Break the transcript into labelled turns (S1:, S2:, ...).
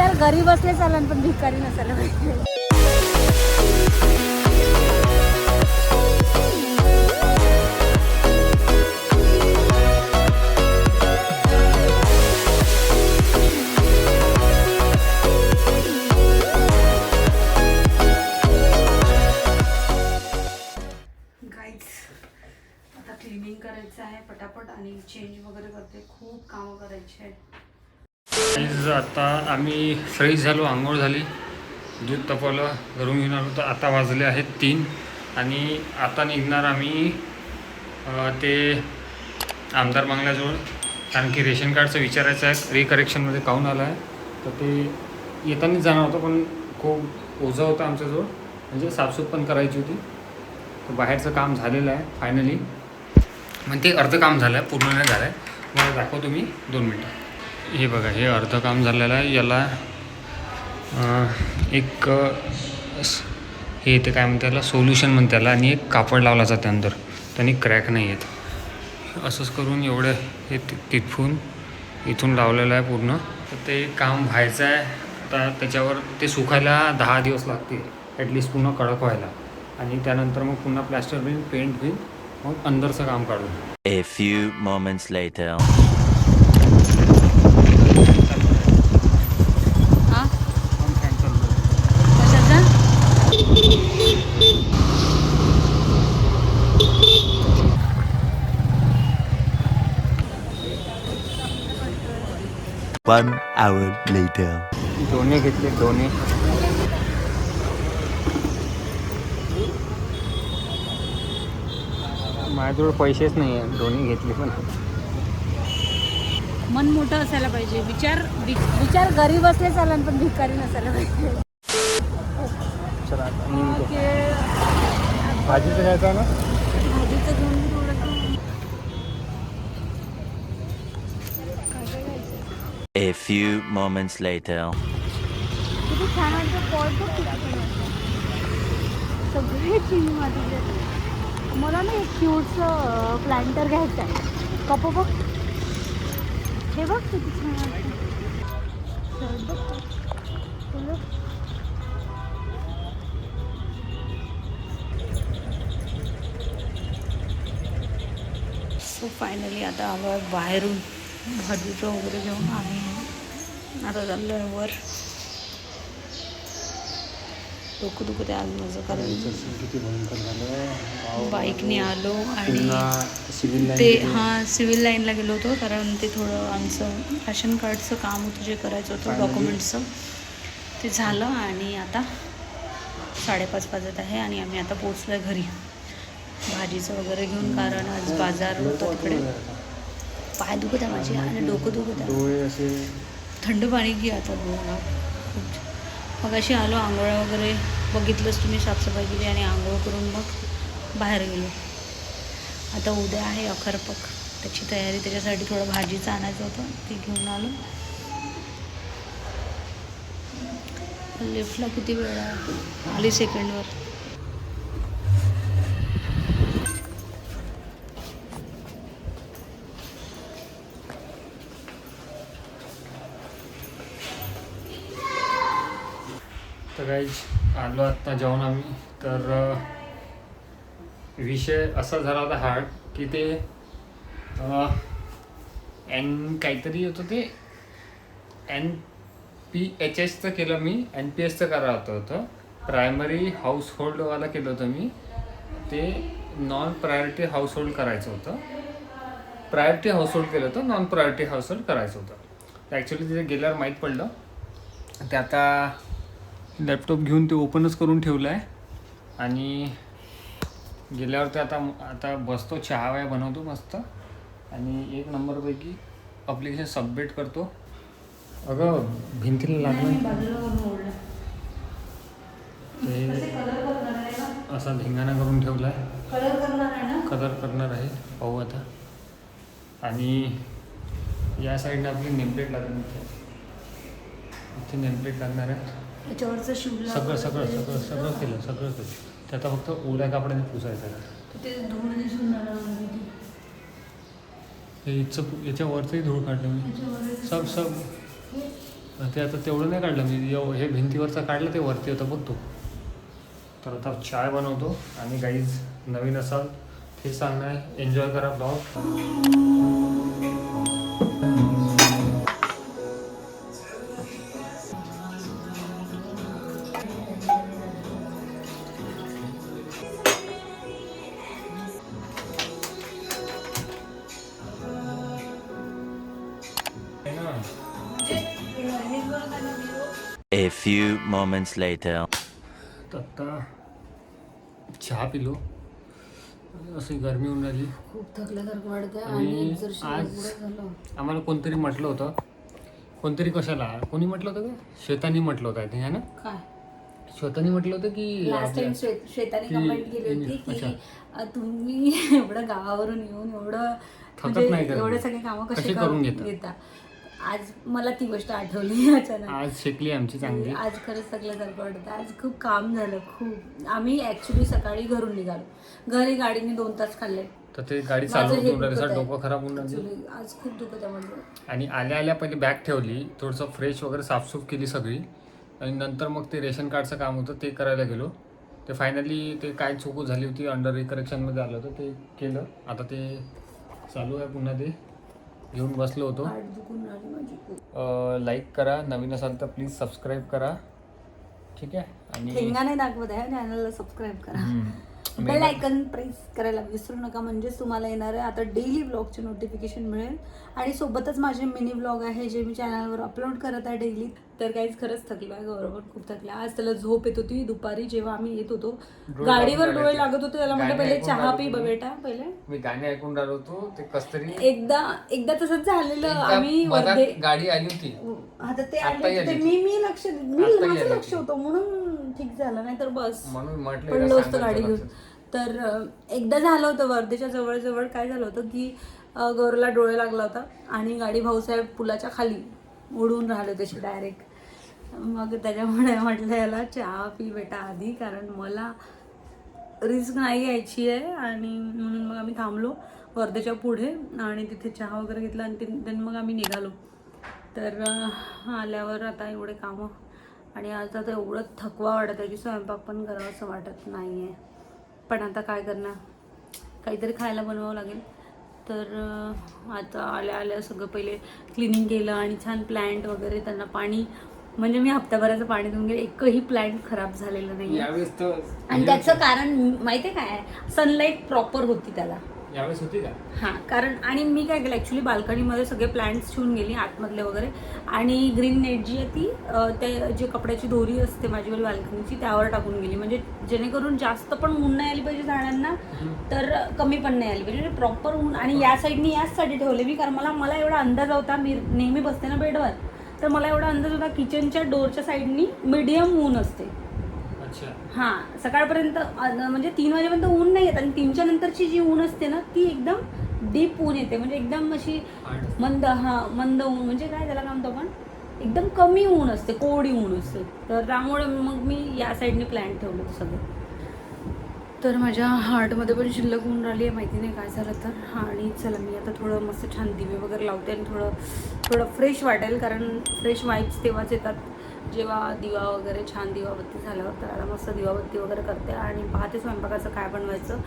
S1: विचार गरीब असले चालन पण भिकारी नसायला पाहिजे.
S2: आता क्लिनिंग करायचं आहे पटापट आणि चेंज वगैरे करते. खूप कामं करायची आहेत
S3: आता आम्ही फ्रेश झालो आंघोळ झाली दूध तापवलं घरून घेऊन आलो तर आता वाजले आहेत तीन. आणि आता निघणार आम्ही ते आमदार बंगल्याजवळ कारण की रेशन कार्डचं विचारायचं आहे रिकरेक्शनमध्ये काहून आलं आहे? तर ते येतानाच जाणार होतं पण खूप ओझं होतं आमच्याजवळ. म्हणजे साफसूफ पण करायची होती. तर बाहेरचं काम झालेलं आहे फायनली मग ते अर्धं काम झालं आहे पूर्ण नाही झालं आहे. मला दाखवतो मी दोन मिनटं. हे बघा हे अर्धं काम झालेलं आहे. याला एक हे ते काय म्हणते त्याला सोल्युशन म्हणते त्याला आणि एक कापड लावला जाते अंदर. त्यांनी क्रॅक नाही येत. असंच करून एवढं हे तिथून इथून लावलेलं आहे पूर्ण. तर ते काम व्हायचं आहे. आता त्याच्यावर ते सुकायला दहा दिवस लागतील. ॲटलिस्ट पूर्ण कडक व्हायला. आणि त्यानंतर मग पुन्हा प्लॅस्टर होईल पेंट होईल मग अंदरचं काम काढून
S4: A few moments later.
S2: हा
S3: पण फॅन चालू आहे.
S2: कशाचा
S4: One hour later.
S3: दोन्ही घेतले दोन्ही. माझ्याजवळ पैसेच नाही आहे दोन्ही घेतले पण.
S1: मन मोठं असायला पाहिजे. विचार वि- विचार गरीब असले चालन पण भिकारी नसायला पाहिजे.
S3: चला आता भाजीचं घ्यायचं ना
S1: भाजीचं घेऊन मी थोडंसं काय काय घ्यायचं?
S4: A few moments later.
S1: किती छान वाटतं पॉट बघ किती छान वाटतं सगळे चिनी मातीचे आहेत. मला ना एक क्यूटचं प्लांटर घ्यायचं आहे कप बघ हे बघ किती छान वाटतं शर्ट बघ फुलं.
S2: सो फायनली आता आलो आहे बाहेरून भाजीचं वगैरे घेऊन आम्ही आता चाललो आहे वर. डोकं दुखत आहे आज माझं कारण. बाईकने आलो आणि ते हां सिव्हिल लाईनला गेलो होतो कारण ते थोडं आमचं राशन कार्डचं काम होतं जे करायचं होतं डॉक्युमेंटचं ते झालं आणि आता साडेपाच वाजत आहे आणि आम्ही आता पोचलो आहे घरी. भाजीचं वगैरे घेऊन कारण आज बाजार होतं तिकडे. पाय दुखत आहे माझे आणि डोकं दुखत आहे. थंड पाणी घे आता डोळा खूप मग अशी आलो आंघोळ वगैरे बघितलंच तुम्ही साफसफाई केली आणि आंघोळ करून मग बाहेर गेलो. आता उद्या आहे अखरपक त्याची तयारी त्याच्यासाठी थोडं भाजीचं आणायचं होतं ते घेऊन आलो. लिफ्टला किती वेळ आहे? आली सेकंडवर
S3: तर आलो आत्ता जाऊन आम्ही. तर विषय असा झाला होता हार्ड की ते एन काहीतरी होतं ते एन पी एच एसचं केलं मी एन पी एसचं करायचं होतं प्रायमरी हाऊस होल्डवाला केलं होतं मी. ते नॉन प्रायोरिटी हाऊस होल्ड करायचं होतं. प्रायोरिटी हाऊस होल्ड केलं होतं नॉन प्रायोरिटी हाऊस होल्ड करायचं होतं. ॲक्च्युली तिथे गेल्यावर माहीत पडलं. ते आता लॅपटॉप घेऊन ते ओपनच करून ठेवलं आहे आणि गेल्यावर ते आता आता बसतो चहा वया बनवतो मस्त. आणि एक नंबरपैकी अप्लिकेशन सबमिट करतो. अगं भिंतीला लागलं. ते असा धिंगाणा करून ठेवला आहे
S2: कलर करणार आहे.
S3: पाहू आता. आणि या साईडने आपली नेमप्लेट लागणार इथे नेमप्लेट लागणार आहे.
S2: त्याच्यावरचं शिवला
S3: सगळं सगळं सगळं सगळं केलं सगळं केलं. ते आता फक्त ओल्या कापडाने पुसायचं आहे
S2: ते धूळ दिसून राहिलं म्हणजे ते.
S3: हे इथचं याच्या वरचंही धूळ काढलं मी. सब सब. ते आता तेवढं नाही काढलं मी. हे भिंतीवरचं काढलं ते वरती होतं बघ तो तर आता चाय बनवतो. आणि गाईज नवीन असाल हे सांगणं आहे. एन्जॉय करा blog
S4: A few moments later.
S3: आता चहा पिलो. अशी गरमी होऊन राहिली.
S2: खूप थकल्यासारखं वाटतं
S3: आणि आज आम्हाला कोणतरी म्हटलं होतं. कोणतरी कशाला? कोणी म्हटलं होतं का? श्वेतानी म्हटलं होतं ते ना?
S2: काय?
S3: श्वेतानी म्हटलं होतं की
S2: लास्ट टाइम
S3: आपल्या-
S2: श्वेताने
S3: की-
S2: कमेंट केली होती की
S3: अच्छा.
S2: अ, तुम्ही एवढं गावावरून येऊन एवढं
S3: थकत
S2: म्हणजे
S3: नाही का
S2: एवढे? सगळे कामं
S3: कसे करून घेता?
S2: घेता? आज मला ती गोष्ट आठवली अचानक.
S3: आज शेकली आमची चांगली.
S2: आज खरंच थकल्यासारखं वाटतं आज खूप काम झालं खूप. आम्ही ऍक्च्युली सकाळी घरून निघालो. घरी गाडीने दोन तास खाल्ले.
S3: तर ते गाडी
S2: माझं
S3: चालू
S2: हे
S3: होऊन राहिली.
S2: दुखत
S3: सर
S2: आहे.
S3: डोकं खराब होऊन राहिली.
S2: आज खूप दुखत आहे माझं.
S3: आणि आल्या आल्या पहिले बॅग ठेवली. थोडंसं फ्रेश वगैरे साफसूफ केली सगळी. आणि नंतर मग ते रेशन कार्डचं काम होतं ते करायला गेलो. ते फायनली ते काय चुकू झाली होती अंडर रिकरेक्शनमध्ये आलं होतं ते केलं. आता ते चालू आहे पुन्हा ते. घेऊन बसलो होतो. लाईक करा. नवीन असाल तर प्लीज सबस्क्राईब करा. ठीक आहे? आणि
S2: नाही दाखवत आहे चॅनलला सबस्क्राईब करा. बेल आयकन प्रेस करायला विसरू नका म्हणजेच तुम्हाला येणार आहे. आता डेली ब्लॉगचे नोटिफिकेशन मिळेल. आणि सोबतच माझे मिनी ब्लॉग आहे जे मी चॅनलवर अपलोड करत आहे डेली तर काहीच खरंच थकलो गौरव खूप थकला. आज त्याला झोप येत होती. दुपारी जेव्हा आम्ही येत होतो गाडीवर डोळे. लागत होते. त्याला म्हटलं
S3: गाणे
S2: पहिले चहा पी. बेटा पहिले.
S3: मी गाणे ऐकून राहिलो होतो. ते कस तरी
S2: एकदा एकदा तसंच झालेलं. आम्ही वर्धे
S3: गाडी आली होती.
S2: आता ते आले ते. मी मी लक्ष मी माझं. लक्ष होतं. म्हणून ठीक झालं. नाही तर बस.
S3: म्हणून म्हटलं
S2: गाडी घेऊन. तर एकदा झालं होतं वर्धेच्या जवळ जवळ काय झालं होतं की गौरवला डोळे लागला होता आणि गाडी भाऊसाहेब पुलाच्या खाली उडून राहिले तशी डायरेक्ट मग त्याच्यामुळे म्हटलं याला चहा पी बेटा आधी कारण मला रिस्क नाही घ्यायची आहे. आणि म्हणून मग आम्ही थांबलो वर्धेच्या पुढे आणि तिथे चहा वगैरे घेतला आणि देन मग आम्ही निघालो. तर आल्यावर आता एवढे कामं आणि आज आता एवढं थकवा वाटत आहे की स्वयंपाक पण करावं असं वाटत नाही आहे पण आता काय करणार? काहीतरी खायला बनवावं लागेल. तर आता आल्या आल्या सगळं पहिले क्लिनिंग केलं आणि छान प्लॅन्ट वगैरे त्यांना पाणी म्हणजे मी हप्त्याभराचं पाणी देऊन गेले. एकही प्लॅन्ट खराब झालेलं नाही
S3: यावेळेस तर
S2: आणि त्याचं कारण माहितीये काय? सनलाईट प्रॉपर होती त्याला.
S3: यावेळेस होती का?
S2: हां कारण आणि मी काय केलं ॲक्च्युली बाल्कनीमध्ये सगळे प्लांट्स ठेवून गेली आतमधले वगैरे. आणि ग्रीन नेट जी आहे ती अ, ते जे कपड्याची दोरी असते माझीवाली बाल्कनीची त्यावर टाकून गेली. म्हणजे जेणेकरून जास्त पण ऊन नाही आली पाहिजे झाडांना तर कमी पण नाही आली पाहिजे. प्रॉपर ऊन. आणि या साईडनी याचसाठी ठेवले मी कारण मला मला एवढा अंदाज होता मी नेहमी बसते ना बेडवर. तर मला एवढा अंदाज होता किचनच्या डोरच्या साईडनी मीडियम ऊन असते. हां सकाळपर्यंत म्हणजे तीन वाजेपर्यंत ऊन नाही येत आणि तीनच्या नंतरची जी ऊन असते ना ती एकदम डीप ऊन येते. म्हणजे एकदम अशी मंद हा मंद ऊन म्हणजे काय त्याला काय म्हणतो आपण? एकदम कमी ऊन असते कोरडी ऊन असते. तर त्यामुळे मग मी या साईडने प्लॅन ठेवलं सगळं. तर माझ्या हार्टमध्ये पण शिल्लक होऊन राहिली आहे माहिती नाही काय झालं तर. आणि चला मी आता थोडं मस्त छान दिवे वगैरे लावते आणि थोडं थोडं फ्रेश वाटेल कारण फ्रेश वाईब्स तेव्हाच येतात. जेव्हा दिवा वगैरे छान दिवाबत्ती झाल्यावर तर आता मस्त दिवाबत्ती वगैरे करते आणि पाहते स्वयंपाकाचं काय बनवायचं.